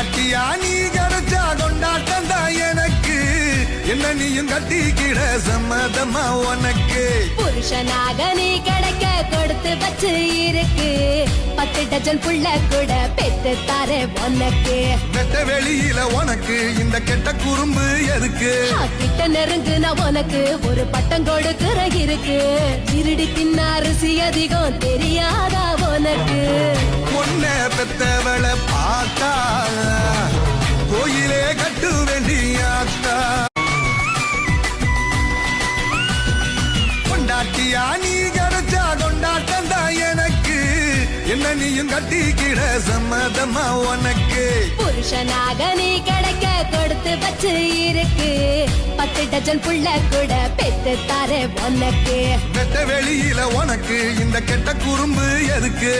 கொண்டாட்டியா நீ கிடைச்சா கொண்டாட்டம் தான் எனக்கு. என்ன நீயும் கட்டிக்கிட சம்மதமா உனக்கு? புருஷனாக நீ கிடைக்க கொடுத்து வச்சு இருக்கு. பத்து டஜன் புள்ள கூட பெத்து தாரே உனக்கு. வெட்ட வெளியில உனக்கு இந்த கெட்ட குறும்பு எதுக்கு? கிட்ட நெருங்குன உனக்கு. ஒரு பட்டம் கொடுக்கிற இருக்கு. இருடி தின்ன அரிசி அதிகம் தெரியாதா உனக்கு? பொண்ண பெத்தவளை பார்த்தா கொண்டாட்டியா நீ கிடைச்சா கொண்டாட்டம் தான் எனக்கு. என்ன நீயும் கட்டிக்கிட சம்மதமா உனக்கு? புருஷனாக நீ கிடைக்க கொடுத்து வச்சு இருக்கு. பத்து டஜன் புள்ள கூட பெத்து தாரே உனக்கு. வெட்ட வெளியில உனக்கு இந்த கெட்ட குறும்பு எதுக்கு?